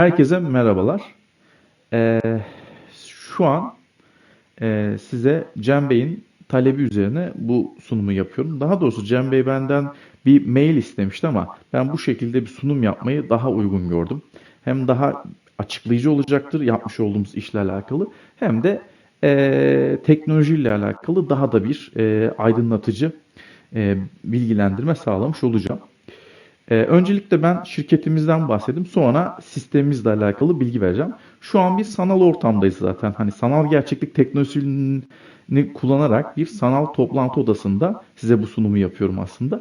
Herkese merhabalar. Ee, şu an e, size Cem Bey'in talebi üzerine bu sunumu yapıyorum. Daha doğrusu Cem Bey benden bir mail istemişti ama ben bu şekilde bir sunum yapmayı daha uygun gördüm. Hem daha açıklayıcı olacaktır yapmış olduğumuz işle alakalı hem de e, teknolojiyle alakalı daha da bir e, aydınlatıcı e, bilgilendirme sağlamış olacağım. Ee, öncelikle ben şirketimizden bahsedeyim. Sonra sistemimizle alakalı bilgi vereceğim. Şu an bir sanal ortamdayız zaten. Hani sanal gerçeklik teknolojisini kullanarak bir sanal toplantı odasında size bu sunumu yapıyorum aslında.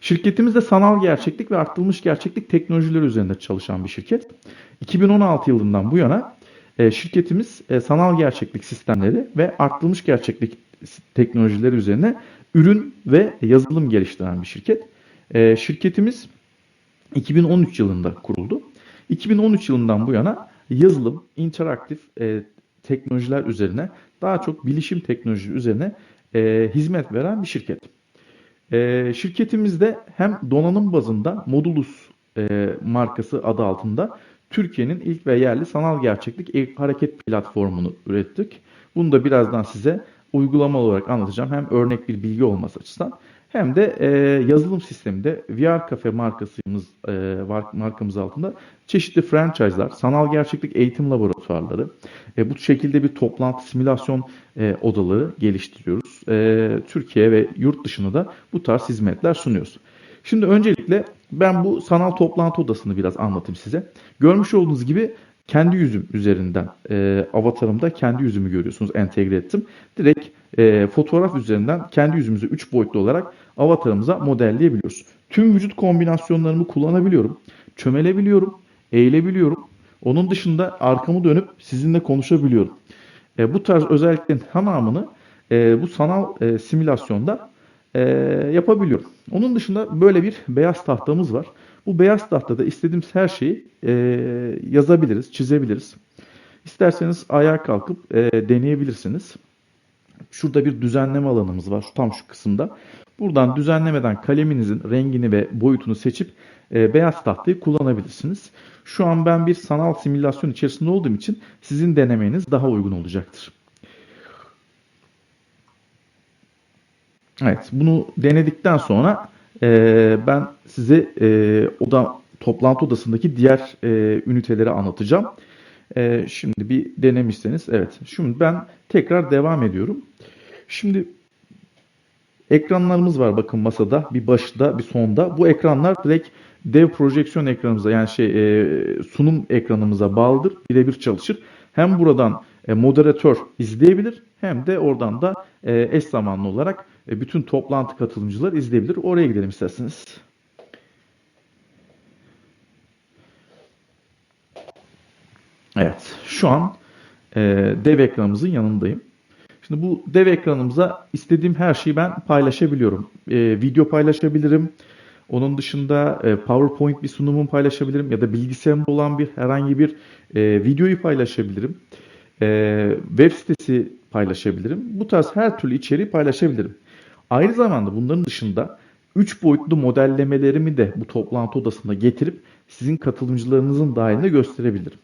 Şirketimiz de sanal gerçeklik ve arttırılmış gerçeklik teknolojileri üzerinde çalışan bir şirket. 2016 yılından bu yana e, şirketimiz e, sanal gerçeklik sistemleri ve arttırılmış gerçeklik teknolojileri üzerine ürün ve yazılım geliştiren bir şirket. E, şirketimiz 2013 yılında kuruldu. 2013 yılından bu yana yazılım, interaktif e, teknolojiler üzerine daha çok bilişim teknoloji üzerine e, hizmet veren bir şirket. E, şirketimizde hem donanım bazında Modulus e, markası adı altında Türkiye'nin ilk ve yerli sanal gerçeklik hareket platformunu ürettik. Bunu da birazdan size uygulama olarak anlatacağım. Hem örnek bir bilgi olması açısından hem de e, yazılım sisteminde VR Cafe markasımız e, markamız altında çeşitli franchise'lar, sanal gerçeklik eğitim laboratuvarları, e, bu şekilde bir toplantı simülasyon e, odaları geliştiriyoruz. E, Türkiye ve yurt dışında da bu tarz hizmetler sunuyoruz. Şimdi öncelikle ben bu sanal toplantı odasını biraz anlatayım size. Görmüş olduğunuz gibi kendi yüzüm üzerinden e, avatarımda kendi yüzümü görüyorsunuz entegre ettim. Direkt e, fotoğraf üzerinden kendi yüzümüzü 3 boyutlu olarak avatarımıza modelleyebiliyoruz. Tüm vücut kombinasyonlarımı kullanabiliyorum. Çömelebiliyorum, eğilebiliyorum. Onun dışında arkamı dönüp sizinle konuşabiliyorum. E, bu tarz özelliklerin tamamını e, bu sanal e, simülasyonda e, yapabiliyorum. Onun dışında böyle bir beyaz tahtamız var. Bu beyaz tahtada istediğimiz her şeyi e, yazabiliriz, çizebiliriz. İsterseniz ayağa kalkıp e, deneyebilirsiniz. Şurada bir düzenleme alanımız var tam şu kısımda. Buradan düzenlemeden kaleminizin rengini ve boyutunu seçip e, beyaz tahtayı kullanabilirsiniz. Şu an ben bir sanal simülasyon içerisinde olduğum için sizin denemeniz daha uygun olacaktır. Evet bunu denedikten sonra e, ben size e, oda toplantı odasındaki diğer e, üniteleri anlatacağım. E, şimdi bir denemişseniz evet. Şimdi ben tekrar devam ediyorum. Şimdi ekranlarımız var bakın masada. Bir başta bir sonda. Bu ekranlar direkt dev projeksiyon ekranımıza yani şey e, sunum ekranımıza bağlıdır. Birebir çalışır. Hem buradan e, moderatör izleyebilir hem de oradan da e, eş zamanlı olarak e, bütün toplantı katılımcılar izleyebilir. Oraya gidelim isterseniz. Evet, şu an e, dev ekranımızın yanındayım. Şimdi bu dev ekranımıza istediğim her şeyi ben paylaşabiliyorum. E, video paylaşabilirim. Onun dışında e, PowerPoint bir sunumum paylaşabilirim ya da bilgisayarımda olan bir herhangi bir e, videoyu paylaşabilirim. E, web sitesi paylaşabilirim. Bu tarz her türlü içeriği paylaşabilirim. Aynı zamanda bunların dışında 3 boyutlu modellemelerimi de bu toplantı odasında getirip sizin katılımcılarınızın dahilinde gösterebilirim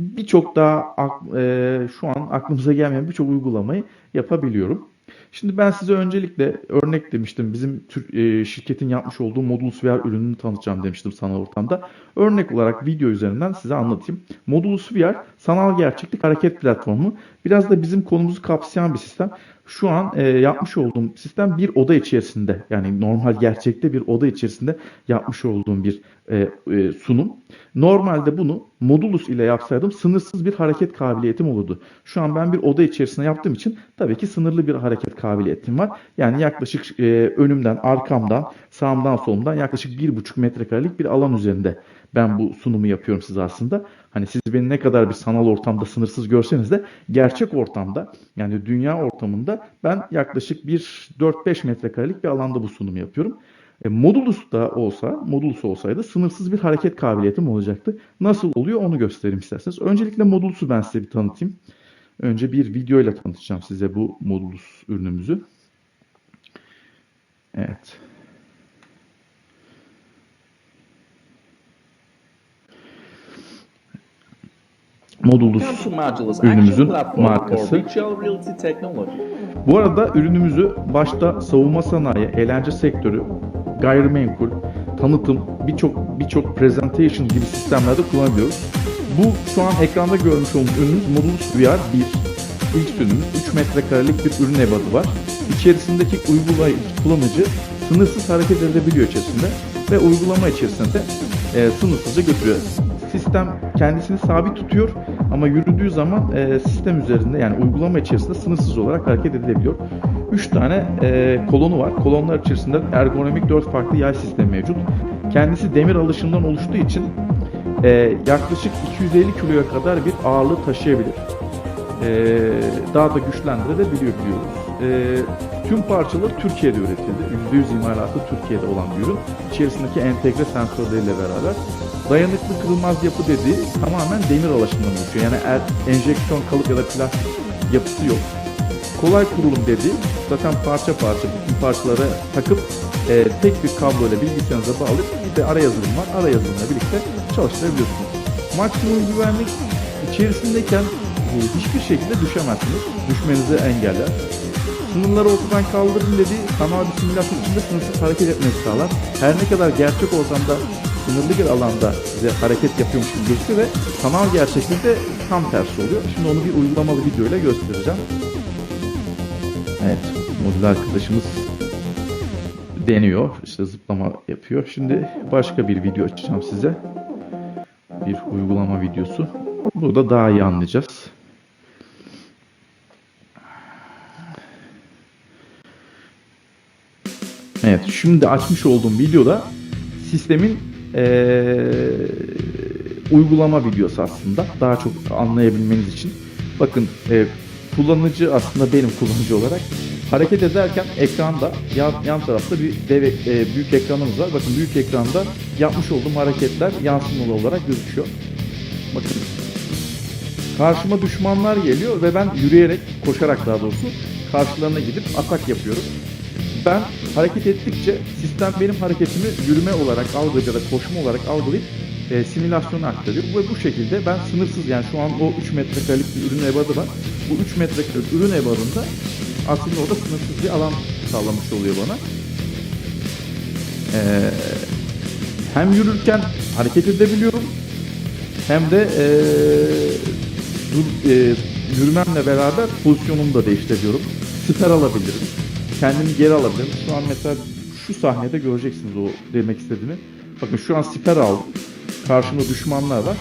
birçok daha e, şu an aklımıza gelmeyen birçok uygulamayı yapabiliyorum. Şimdi ben size öncelikle örnek demiştim. Bizim Türk e, şirketin yapmış olduğu Modulus VR ürününü tanıtacağım demiştim sanal ortamda. Örnek olarak video üzerinden size anlatayım. Modulus VR sanal gerçeklik hareket platformu. Biraz da bizim konumuzu kapsayan bir sistem. Şu an e, yapmış olduğum sistem bir oda içerisinde yani normal gerçekte bir oda içerisinde yapmış olduğum bir e, e, sunum. Normalde bunu Modulus ile yapsaydım sınırsız bir hareket kabiliyetim olurdu. Şu an ben bir oda içerisinde yaptığım için tabii ki sınırlı bir hareket kabiliyetim var. Yani yaklaşık e, önümden, arkamdan, sağımdan, solumdan yaklaşık 1,5 metrekarelik bir alan üzerinde ben bu sunumu yapıyorum size aslında. Hani siz beni ne kadar bir sanal ortamda sınırsız görseniz de gerçek ortamda yani dünya ortamında ben yaklaşık bir 4-5 metrekarelik bir alanda bu sunumu yapıyorum. E, Modulus da olsa, Modulus olsaydı sınırsız bir hareket kabiliyetim olacaktı. Nasıl oluyor onu göstereyim isterseniz. Öncelikle Modulus'u ben size bir tanıtayım. Önce bir video ile tanıtacağım size bu Modulus ürünümüzü. Evet. Modulus ürünümüzün markası. Bu arada ürünümüzü başta savunma sanayi, eğlence sektörü, gayrimenkul, tanıtım, birçok birçok presentation gibi sistemlerde kullanabiliyoruz. Bu şu an ekranda görmüş olduğunuz ürünümüz Modulus VR 1. İlk ürünümüz 3 metrekarelik bir ürün ebadı var. İçerisindeki uygulayıcı kullanıcı sınırsız hareket edebiliyor içerisinde ve uygulama içerisinde e, sınırsızca götürüyor. Sistem kendisini sabit tutuyor ama yürüdüğü zaman e, sistem üzerinde yani uygulama içerisinde sınırsız olarak hareket edilebiliyor. 3 tane e, kolonu var. Kolonlar içerisinde ergonomik 4 farklı yay sistemi mevcut. Kendisi demir alışından oluştuğu için e, yaklaşık 250 kiloya kadar bir ağırlığı taşıyabilir. E, daha da güçlendirebiliyor biliyoruz. E, tüm parçalar Türkiye'de üretildi. %100 imalatı Türkiye'de olan bir ürün. İçerisindeki entegre sensörleriyle beraber dayanıklı kırılmaz yapı dediği tamamen demir alaşımından oluşuyor. Yani er, enjeksiyon kalıp ya da plastik yapısı yok. Kolay kurulum dediği zaten parça parça bütün parçalara takıp e, tek bir kabloyla bilgisayarınıza bağlayıp bir de ara yazılım var. Ara yazılımla birlikte çalıştırabiliyorsunuz. Maksimum güvenlik içerisindeyken e, hiçbir şekilde düşemezsiniz. Düşmenizi engeller. Sınırları ortadan kaldırın dediği sanal bir simülasyon içinde sınırsız hareket etmenizi sağlar. Her ne kadar gerçek ortamda sınırlı bir alanda size hareket yapıyormuş gibi gözükse de sanal gerçeklikte tam tersi oluyor. Şimdi onu bir uygulamalı videoyla göstereceğim. Evet, modül arkadaşımız deniyor. İşte zıplama yapıyor. Şimdi başka bir video açacağım size. Bir uygulama videosu. Burada daha iyi anlayacağız. Evet, şimdi açmış olduğum videoda sistemin eee, uygulama videosu aslında. Daha çok anlayabilmeniz için. Bakın e, kullanıcı aslında benim kullanıcı olarak hareket ederken ekranda yan, yan tarafta bir dev, e, büyük ekranımız var. Bakın büyük ekranda yapmış olduğum hareketler yansımalı olarak gözüküyor. Bakın karşıma düşmanlar geliyor ve ben yürüyerek, koşarak daha doğrusu karşılarına gidip atak yapıyorum. Ben hareket ettikçe sistem benim hareketimi yürüme olarak algılayıp ya da koşma olarak algılayıp e, simülasyona aktarıyor. Ve bu şekilde ben sınırsız yani şu an o 3 metrekarelik bir ürün ebadı var. Bu 3 metrekarelik ürün ebadında aslında orada sınırsız bir alan sağlamış oluyor bana. E, hem yürürken hareket edebiliyorum hem de e, dur, e, yürümemle beraber pozisyonumu da değiştirebiliyorum. Siper alabilirim. Kendimi geri alabilirim. Şu an mesela şu sahnede göreceksiniz o demek istediğimi. Bakın şu an siper aldım. Karşımda düşmanlar var.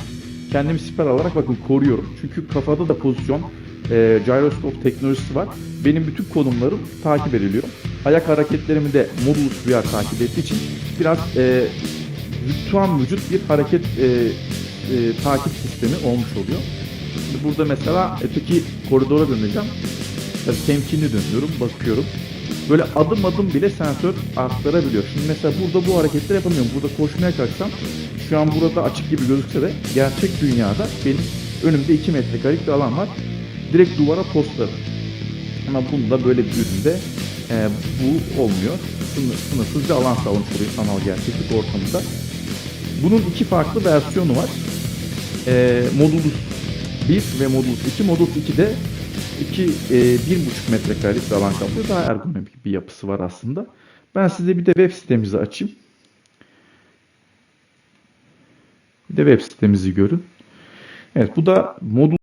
Kendimi siper alarak bakın koruyorum. Çünkü kafada da pozisyon e, gyroscope teknolojisi var. Benim bütün konumlarım takip ediliyor. Ayak hareketlerimi de Modulus VR takip ettiği için biraz e, virtual vücut bir hareket e, e, takip sistemi olmuş oluyor. Şimdi burada mesela öteki koridora döneceğim. Tabii temkinli dönüyorum, bakıyorum. Böyle adım adım bile sensör aktarabiliyor. Şimdi mesela burada bu hareketleri yapamıyorum. Burada koşmaya kalksam şu an burada açık gibi gözükse de gerçek dünyada benim önümde 2 metrekarelik bir alan var. Direkt duvara postlarım. Ama bunda böyle bir üründe e, bu olmuyor. Sınır, sınırsız bir alan sağlamış oluyor sanal gerçeklik ortamında. Bunun iki farklı versiyonu var. E, Modulus 1 ve Modulus 2. Modulus 2'de 2 e, 1,5 metrekarelik bir alan kaplıyor. Daha ergonomik bir yapısı var aslında. Ben size bir de web sitemizi açayım. Bir de web sitemizi görün. Evet bu da Modulus